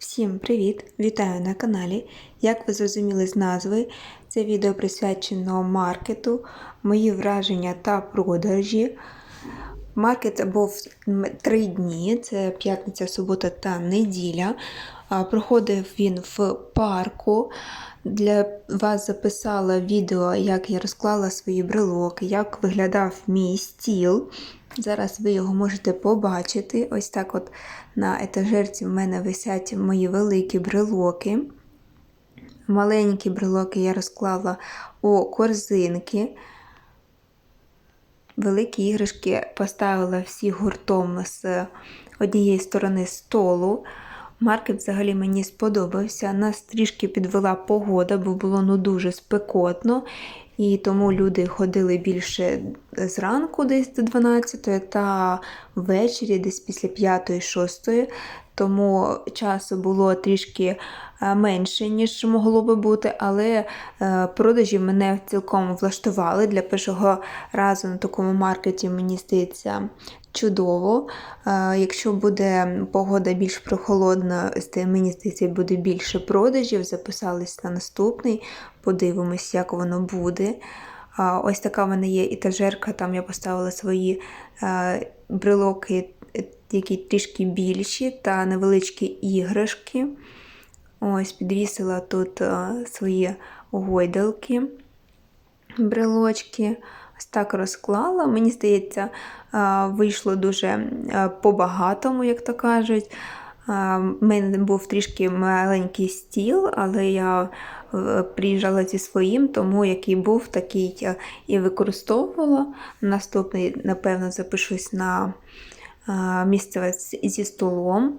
Всім привіт! Вітаю на каналі. Як ви зрозуміли з назви, це відео присвячено маркету, мої враження та продажі. Маркет був три дні: це п'ятниця, субота та неділя. Проходив він в парку. Для вас записала відео, як я розклала свої брелоки, як виглядав мій стіл. Зараз ви його можете побачити. Ось так от на етажерці в мене висять мої великі брелоки. Маленькі брелоки я розклала у корзинки. Великі іграшки поставила всі гуртом з однієї сторони столу. Маркет взагалі мені сподобався. Нас трішки підвела погода, бо було ну дуже спекотно. І тому люди ходили більше зранку, десь до 12, та ввечері, десь після 5-6. Тому часу було трішки менше, ніж могло би бути, але е, продажі мене цілком влаштували. Для першого разу на такому маркеті, мені здається, чудово. Е, Якщо буде погода більш прохолодна, мені здається, буде більше продажів. Записались на наступний, подивимось, як воно буде. Ось така в мене є етажерка, там я поставила свої е, брелоки, е, які трішки більші, та невеличкі іграшки. Ось підвісила тут е, свої гойдалки, брелочки. Ось так розклала. Мені здається, е, вийшло дуже е, по-багатому, як то кажуть. В мене був трішки маленький стіл, але я приїжджала зі своїм, тому який був, такий я і використовувала. Наступний, напевно, запишусь на місце зі столом.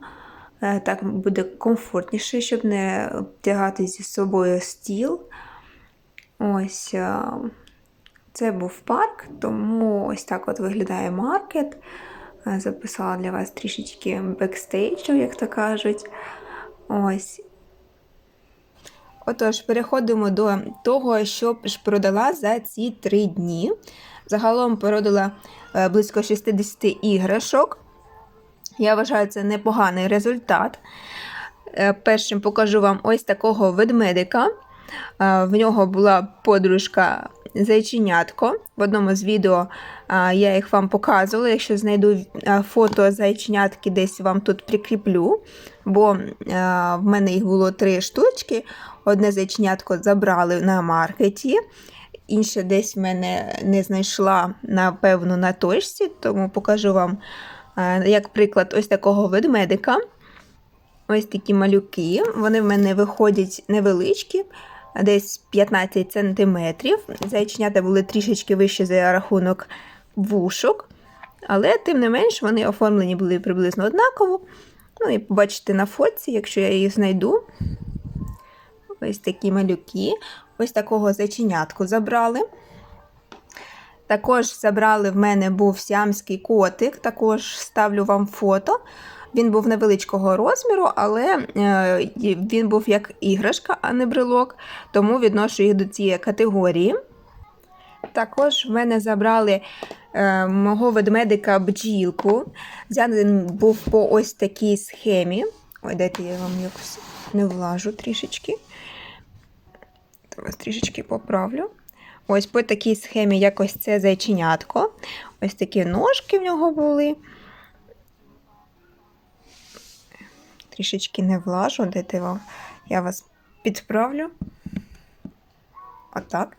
Е, Так буде комфортніше, щоб не тягати зі собою стіл. Ось е, це був парк, тому ось так от виглядає маркет. Е, Записала для вас трішечки бекстейджу, як то кажуть. Ось. Отож, переходимо до того, що ж продала за ці три дні. Загалом продала е, близько 60 іграшок. Я вважаю, це непоганий результат. Е, Першим покажу вам ось такого ведмедика. Е, В нього була подружка зайченятко. В одному з відео е, я їх вам показувала. Якщо знайду фото зайченятки, десь вам тут прикріплю. Бо в мене їх було три штучки. Одне зайченятко забрали на маркеті. Інше десь в мене не знайшла, напевно, на точці, тому покажу вам, як приклад, ось такого ведмедика. Ось такі малюки. Вони в мене виходять невеличкі, десь 15 см. Зайченята були трішечки вищі за рахунок вушок, але тим не менш вони оформлені були приблизно однаково. Ну і побачите на фотці, якщо я їх знайду. Ось такі малюки. Ось такого зайченятку забрали. Також забрали в мене був сіамський котик, також ставлю вам фото. Він був невеличкого розміру, але е, він був як іграшка, а не брелок, тому відношу їх до цієї категорії. Також в мене забрали е, мого ведмедика бджілку. Він був по ось такій схемі. Ой, дайте я вам якось не влажу трішечки. Трішечки поправлю. Ось по такій схемі якось це зайченятко. Ось такі ножки в нього були. Трішечки не влажу, дайте вам. Я вас підправлю. Отак.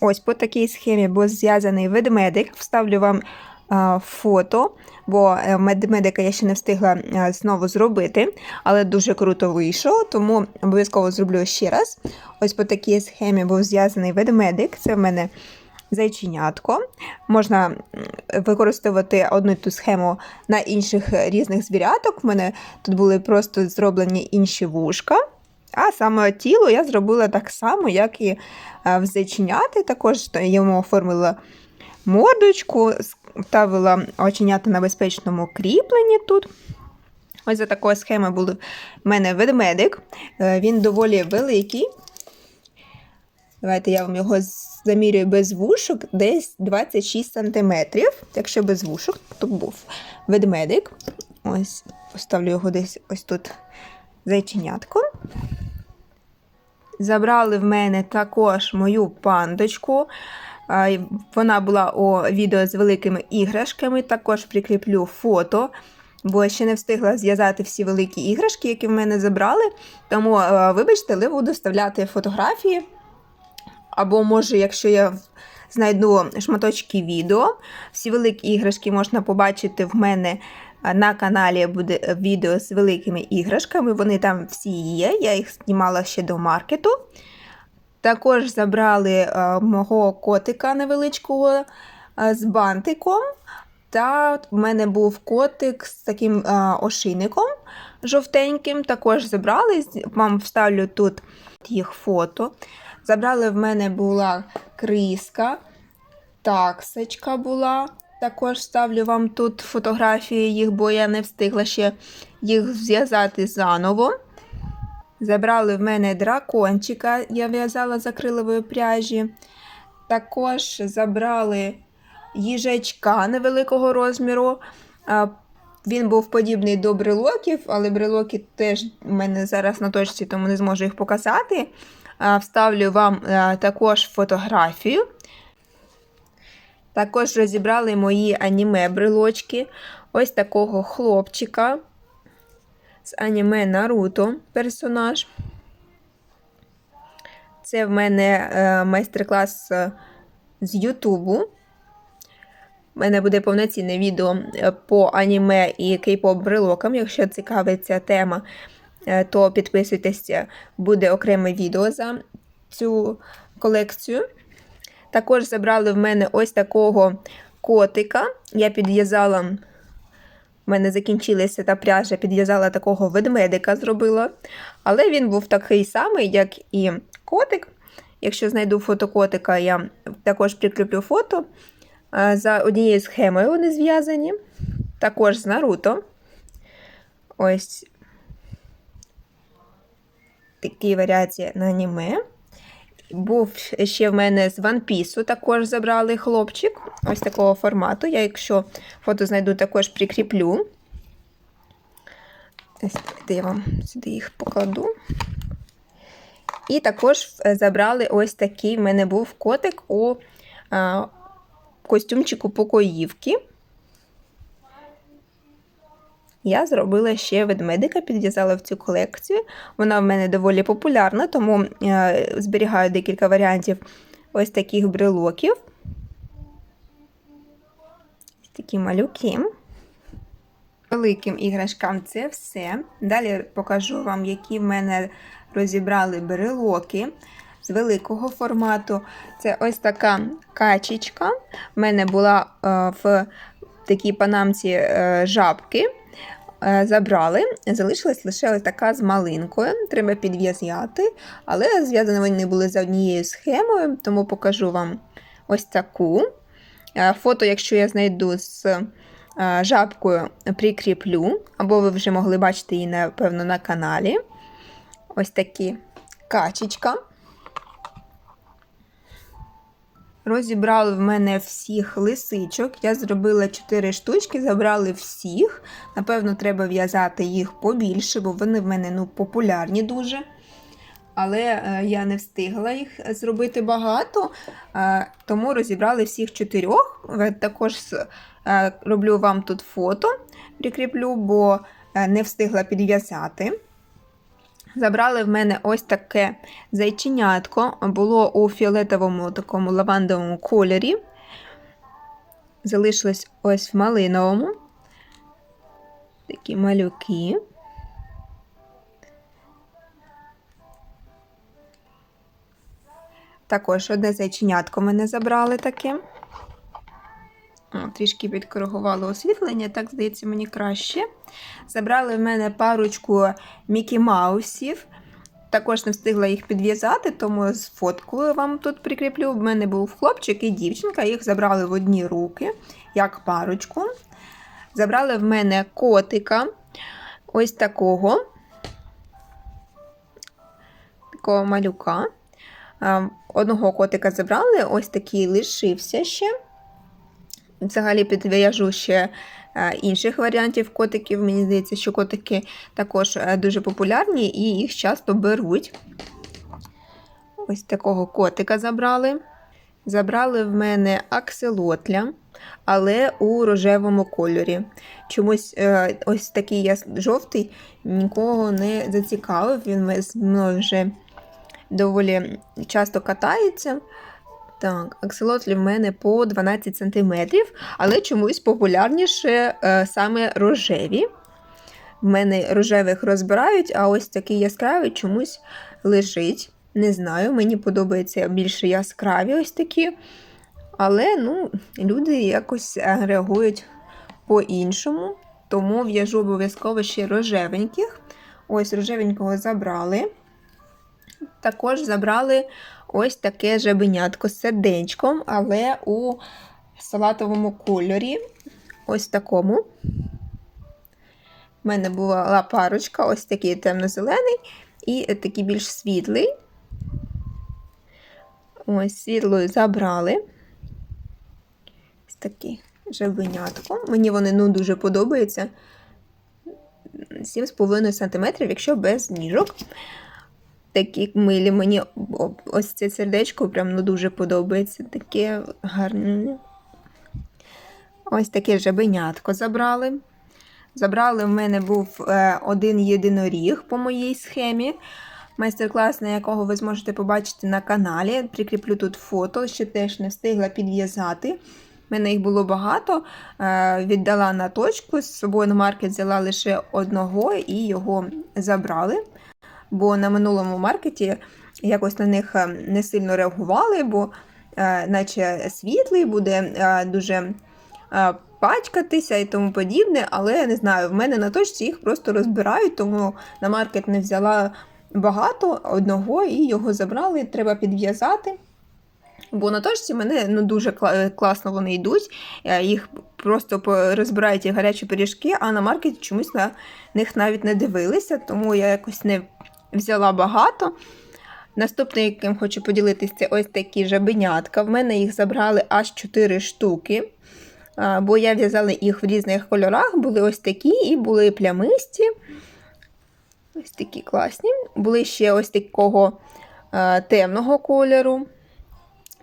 Ось по такій схемі був зв'язаний ведмедик. Вставлю вам фото, бо е, ведмедика я ще не встигла е, знову зробити, але дуже круто вийшов, тому обов'язково зроблю ще раз. Ось по такій схемі був зв'язаний ведмедик. Це в мене зайченятко. Можна використовувати одну ту схему на інших різних звіряток. В мене тут були просто зроблені інші вушка. А саме тіло я зробила так само, як і е, в зайченяти. Також йому оформила мордочку, ставила оченята на безпечному кріпленні тут. Ось за такою схемою був в мене ведмедик. Е, Він доволі великий. Давайте я вам його замірюю без вушок, десь 26 см. Якщо без вушок, то був ведмедик. Ось, поставлю його десь ось тут зайченятко. Забрали в мене також мою пандочку. Вона була у відео з великими іграшками. Також прикріплю фото, бо ще не встигла зв'язати всі великі іграшки, які в мене забрали. Тому, е, вибачте, але буду вставляти фотографії. Або, може, якщо я знайду шматочки відео, всі великі іграшки можна побачити в мене на каналі буде е, відео з великими іграшками. Вони там всі є. Я їх знімала ще до маркету. Також забрали е, мого котика невеличкого е, з бантиком. Та в мене був котик з таким е, ошийником жовтеньким. Також забрали. Вам вставлю тут їх фото. Забрали в мене була криска, таксочка була. Також ставлю вам тут фотографії їх, бо я не встигла ще їх зв'язати заново. Забрали в мене дракончика, я в'язала з пряжі. Також забрали їжачка невеликого розміру. Він був подібний до брелоків, але брелоки теж в мене зараз на точці, тому не зможу їх показати. Вставлю вам також фотографію. Також розібрали мої аніме брелочки. Ось такого хлопчика з аніме Наруто персонаж. Це в мене е, майстер-клас е, з Ютубу. У мене буде повноцінне відео е, по аніме і кей-поп брелокам. Якщо цікавить ця тема, е, то підписуйтеся, буде окреме відео за цю колекцію. Також забрали в мене ось такого котика. Я підв'язала, в мене закінчилася та пряжа, підв'язала такого ведмедика, зробила. Але він був такий самий, як і котик. Якщо знайду фото котика, я також прикріплю фото. За однією схемою вони зв'язані. Також з Наруто. Ось такі варіації на аніме. Був ще в мене з One Piece, також забрали хлопчик. Ось такого формату. Я, якщо фото знайду, також прикріплю. Давайте я вам сюди їх покладу. І також е, забрали ось такий в мене був котик у костюмчику покоївки. Я зробила ще ведмедика, підв'язала в цю колекцію. Вона в мене доволі популярна, тому е, зберігаю декілька варіантів ось таких брелоків. Ось такі малюки. Великим іграшкам це все. Далі покажу вам, які в мене розібрали брелоки з великого формату. Це ось така качечка. В мене була е, в такій панамці е, жабки. Е, Забрали, залишилась лише така з малинкою. Треба підв'язати, але зв'язані вони були за однією схемою, тому покажу вам ось таку. Е, Фото, якщо я знайду з е, жабкою, прикріплю, або ви вже могли бачити її, напевно, на каналі. Ось такі качечка. Розібрали в мене всіх лисичок. Я зробила 4 штучки, забрали всіх. Напевно, треба в'язати їх побільше, бо вони в мене ну, популярні дуже. Але е, я не встигла їх зробити багато, е, тому розібрали всіх чотирьох. Е, Також роблю вам тут фото, прикріплю, бо не встигла підв'язати. Забрали в мене ось таке зайченятко. Було у фіолетовому такому лавандовому кольорі. Залишилось ось в малиновому. Такі малюки. Також одне зайченятко мене забрали таке. Трішки підкоригувало освітлення, так здається, мені краще. Забрали в мене парочку Мікі Маусів. Також не встигла їх підв'язати, тому з фоткою вам тут прикріплю. В мене був хлопчик і дівчинка, їх забрали в одні руки, як парочку. Забрали в мене котика ось такого, такого малюка. Одного котика забрали, ось такий лишився ще. Взагалі підв'яжу ще е, інших варіантів котиків. Мені здається, що котики також е, дуже популярні і їх часто беруть. Ось такого котика забрали. Забрали в мене акселотля, але у рожевому кольорі. Чомусь е, ось такий я жовтий нікого не зацікавив. Він з мною вже доволі часто катається. Так, акселотлі в мене по 12 см, але чомусь популярніше е, саме рожеві. В мене рожевих розбирають, а ось такий яскравий чомусь лежить. Не знаю, мені подобаються більше яскраві ось такі. Але ну, люди якось е, реагують по-іншому. Тому в'яжу обов'язково ще рожевеньких. Ось рожевенького забрали. Також забрали ось таке жабенятко з сердечком, але у салатовому кольорі. Ось такому. У мене була парочка, ось такий темно-зелений і такий більш світлий. Ось світлою забрали. Ось такий жабенятко. Мені вони ну, дуже подобаються. 7,5 см, якщо без ніжок. Такі милі. Мені ось це сердечко прям ну, дуже подобається. Таке гарне. Ось таке жабенятко забрали. Забрали в мене був е, один єдиноріг по моїй схемі. Майстер-клас, на якого ви зможете побачити на каналі. Прикріплю тут фото, ще теж не встигла підв'язати. У мене їх було багато. Е, віддала на точку. З собою на маркет взяла лише одного і його забрали. Бо на минулому маркеті якось на них е, не сильно реагували, бо е, наче світлий буде дуже пачкатися і тому подібне. Але я не знаю, в мене на точці їх просто розбирають, тому на маркет не взяла багато одного і його забрали, треба підв'язати. Бо на точці мене ну, дуже класно вони йдуть, їх просто розбирають як гарячі пиріжки, а на маркеті чомусь на них навіть не дивилися, тому я якось не взяла багато. Наступне, яким хочу поділитися, це ось такі жабенятка. В мене їх забрали аж 4 штуки. Бо я в'язала їх в різних кольорах, були ось такі і були плямисті. Ось такі класні. Були ще ось такого е, темного кольору.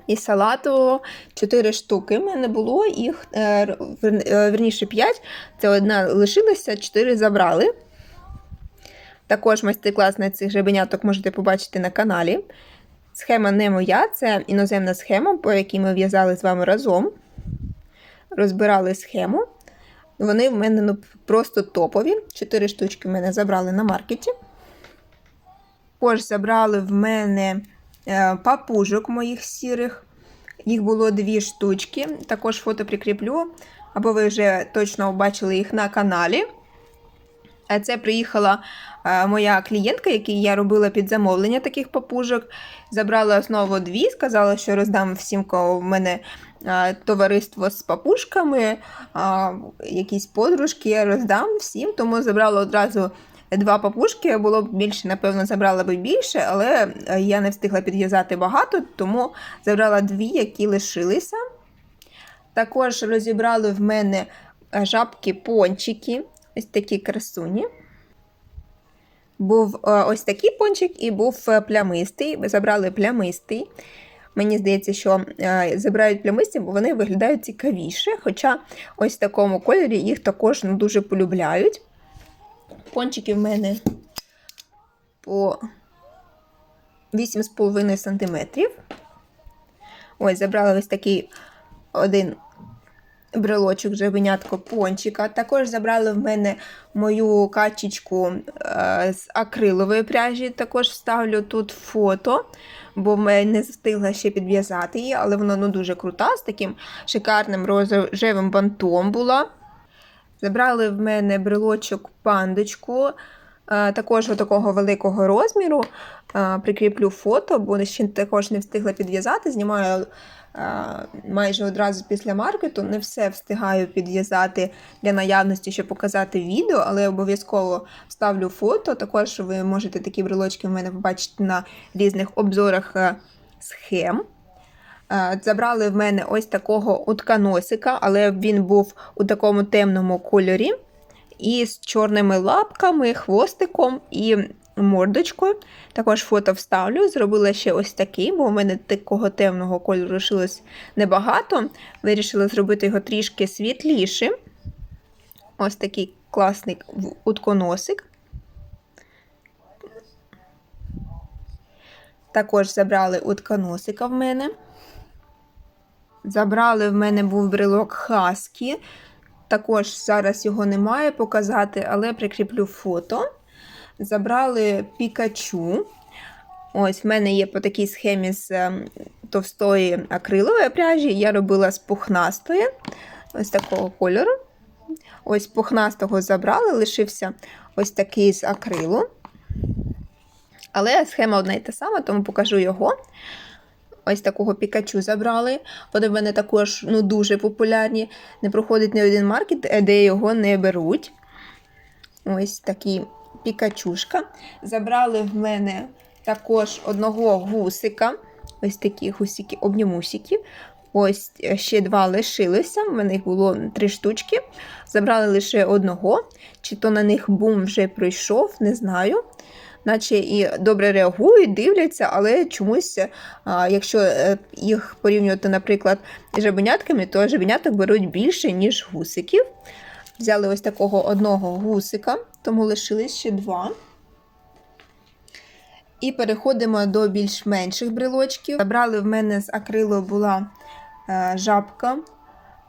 І салатового 4 штуки. в мене було їх, е, верніше 5. Це одна лишилася, 4 забрали. Також майстер-клас на цих жабеняток можете побачити на каналі. Схема не моя, це іноземна схема, по якій ми в'язали з вами разом. Розбирали схему. Вони в мене ну, просто топові. Чотири штучки в мене забрали на маркеті. Також забрали в мене е, папужок моїх сірих. Їх було дві штучки. Також фото прикріплю, або ви вже точно бачили їх на каналі. Це приїхала е, моя клієнтка, якій я робила під замовлення таких папужок. Забрала знову дві, сказала, що роздам всім, кого в мене товариство з папушками, якісь подружки я роздам всім, тому забрала одразу два папушки. Було б більше, напевно, забрала би більше, але я не встигла підв'язати багато, тому забрала дві, які лишилися. Також розібрали в мене жабки-пончики, ось такі красуні. Був ось такий пончик і був плямистий. Ми забрали плямистий. Мені здається, що е, забирають плямисті, бо вони виглядають цікавіше. Хоча ось в такому кольорі їх також ну, дуже полюбляють. Пончики в мене по 8,5 см. Ось, забрала ось такий один брелочок жабенятко пончика. Також забрали в мене мою качечку е, з акрилової пряжі. Також вставлю тут фото бо ми не встигла ще підв'язати її, але вона ну, дуже крута, з таким шикарним рожевим бантом була. Забрали в мене брелочок пандочку, також такого великого розміру. Прикріплю фото, бо ще також не встигла підв'язати. Знімаю майже одразу після маркету. Не все встигаю підв'язати для наявності, щоб показати відео, але обов'язково вставлю фото. Також ви можете такі брелочки в мене побачити на різних обзорах е, схем. Е, Забрали в мене ось такого утконосика, але він був у такому темному кольорі. І з чорними лапками, хвостиком і мордочкою. Також фото вставлю. Зробила ще ось такий, бо у мене такого темного кольору лишилось небагато. Вирішила зробити його трішки світлішим. Ось такий класний утконосик. Також забрали утконосика в мене. Забрали в мене був брелок Хаскі. Також зараз його немає показати, але прикріплю фото. Забрали Пікачу. Ось в мене є по такій схемі з ем, товстої акрилової пряжі. Я робила з пухнастої, ось такого кольору. Ось пухнастого забрали, лишився ось такий з акрилу. Але схема одна і та сама, тому покажу його. Ось такого пікачу забрали. Вони в мене також ну, дуже популярні. Не проходить ні один маркет, е, де його не беруть. Ось такий пікачушка. Забрали в мене також одного гусика. Ось такі гусики, обнімусики. Ось е, ще два лишилися. В мене їх було три штучки. Забрали лише одного. Чи то на них бум вже пройшов, не знаю. Наче і добре реагують, дивляться, але чомусь, а, якщо е, їх порівнювати, наприклад, з жабенятками, то жабеняток беруть більше, ніж гусиків. Взяли ось такого одного гусика, тому лишились ще два. І переходимо до більш менших брелочків. Забрали в мене з акрилу була е, жабка.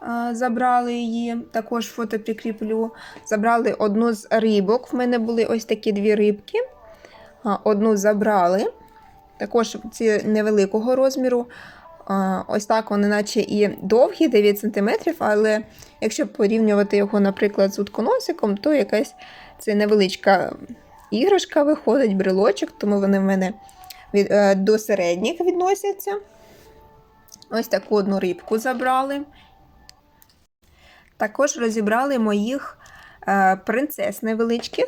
Е, Забрали її, також фото прикріплю. Забрали одну з рибок. В мене були ось такі дві рибки. Одну забрали. Також ці невеликого розміру. Ось так вони, наче і довгі, 9 см, але якщо порівнювати його, наприклад, з утконосиком, то якась це невеличка іграшка виходить, брелочок, тому вони в мене від, е, до середніх відносяться. Ось таку одну рибку забрали. Також розібрали моїх е, принцес невеличких.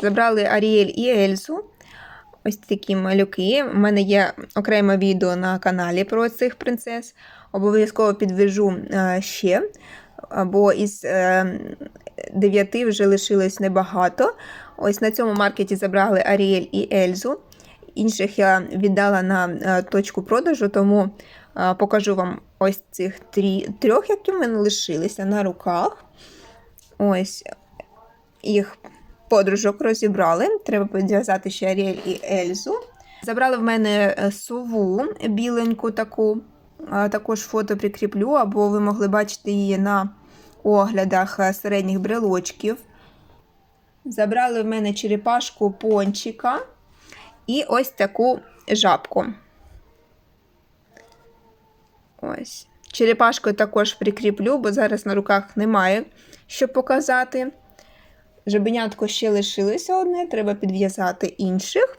Забрали Аріель і Ельзу. Ось такі малюки. У мене є окреме відео на каналі про цих принцес. Обов'язково підвяжу е, ще, бо із е, дев'яти вже лишилось небагато. Ось на цьому маркеті забрали Аріель і Ельзу. Інших я віддала на е, точку продажу, тому покажу вам ось цих трі, трьох, які в мене лишилися на руках. Ось їх подружок розібрали. Треба підв'язати ще Аріель і Ельзу. Забрали в мене е, сову біленьку таку. Також фото прикріплю, або ви могли бачити її на оглядах е, середніх брелочків. Забрали в мене черепашку пончика і ось таку жабку. Ось. Черепашку також прикріплю, бо зараз на руках немає що показати. Жабенятко ще лишилося одне, треба підв'язати інших.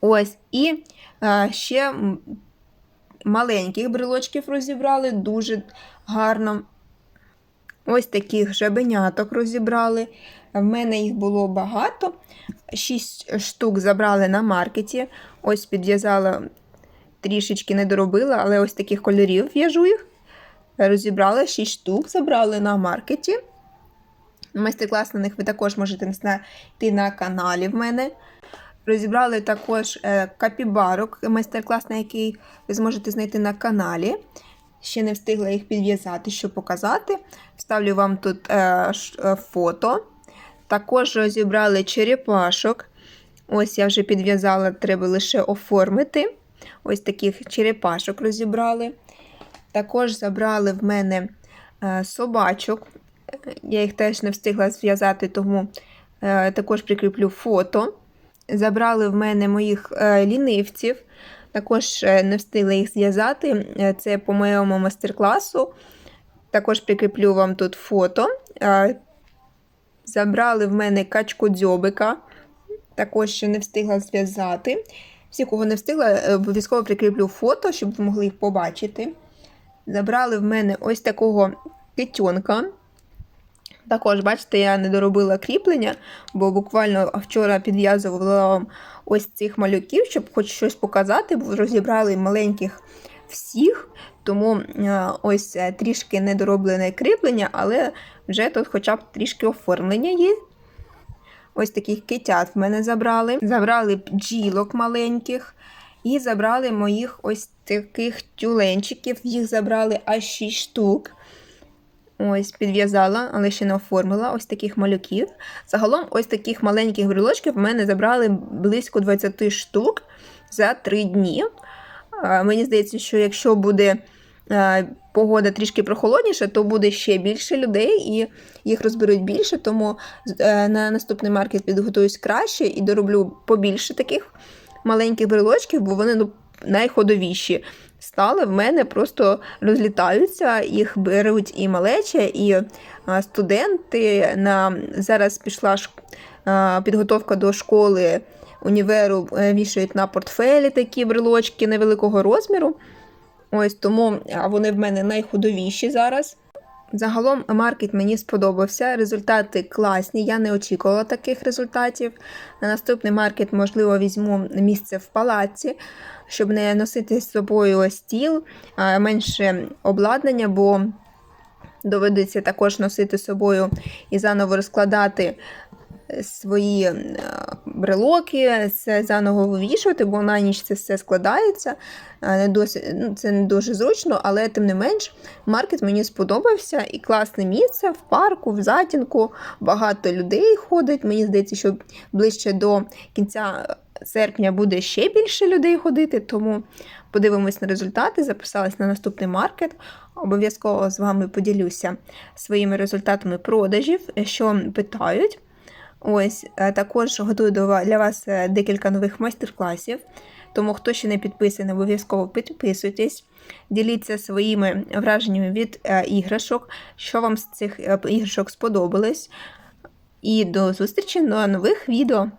Ось, і а, ще маленьких брелочків розібрали дуже гарно. Ось таких жабеняток розібрали. В мене їх було багато. Шість штук забрали на маркеті. Ось підв'язала трішечки не доробила, але ось таких кольорів в'яжу їх. Розібрала 6 штук, забрали на маркеті. Майстер-клас на них ви також можете знайти на каналі в мене. Розібрали також е, капібарок, майстер-клас, на який ви зможете знайти на каналі. Ще не встигла їх підв'язати, щоб показати. Вставлю вам тут е, е, фото. Також розібрали черепашок. Ось я вже підв'язала, треба лише оформити. Ось таких черепашок розібрали. Також забрали в мене е, собачок. Я їх теж не встигла зв'язати, тому е, також прикріплю фото. Забрали в мене моїх е, лінивців. Також е, не встигла їх зв'язати. Це по моєму майстер-класу. Також прикріплю вам тут фото. Забрали в мене качку дзьобика. Також ще не встигла зв'язати. Всі, кого не встигла, обов'язково прикріплю фото, щоб ви могли їх побачити. Забрали в мене ось такого китьонка. Також, бачите, я не доробила кріплення, бо буквально вчора підв'язувала вам ось цих малюків, щоб хоч щось показати, бо розібрали маленьких всіх, тому е, ось е, трішки недороблене кріплення, але вже тут хоча б трішки оформлення є. Ось таких китят в мене забрали. Забрали бджілок маленьких. І забрали моїх ось таких тюленчиків. Їх забрали аж 6 штук. Ось, підв'язала, але ще не оформила ось таких малюків. Загалом, ось таких маленьких брелочків в мене забрали близько 20 штук за 3 дні. Мені здається, що якщо буде погода трішки прохолодніша, то буде ще більше людей і їх розберуть більше. Тому е, на наступний маркет підготуюсь краще і дороблю побільше таких маленьких брелочків, бо вони ну, найходовіші стали. В мене просто розлітаються, їх беруть і малеча, і студенти. На... Зараз пішла ш... підготовка до школи універу, е, вішають на портфелі такі брелочки невеликого розміру. Ось тому вони в мене найходовіші зараз. Загалом маркет мені сподобався. Результати класні. Я не очікувала таких результатів. На наступний маркет, можливо, візьму місце в палаці, щоб не носити з собою стіл, менше обладнання, бо доведеться також носити з собою і заново розкладати свої е, брелоки, це заново вивішувати, бо на ніч це все складається. Е, Не досить, ну, це не дуже зручно, але тим не менш, маркет мені сподобався і класне місце в парку, в затінку. Багато людей ходить. Мені здається, що ближче до кінця серпня буде ще більше людей ходити, тому подивимось на результати. Записалась на наступний маркет. Обов'язково з вами поділюся своїми результатами продажів, що питають. Ось е, також готую для вас е, декілька нових майстер-класів. Тому, хто ще не підписаний, обов'язково підписуйтесь, діліться своїми враженнями від е, іграшок, що вам з цих іграшок сподобалось. І до зустрічі на нових відео.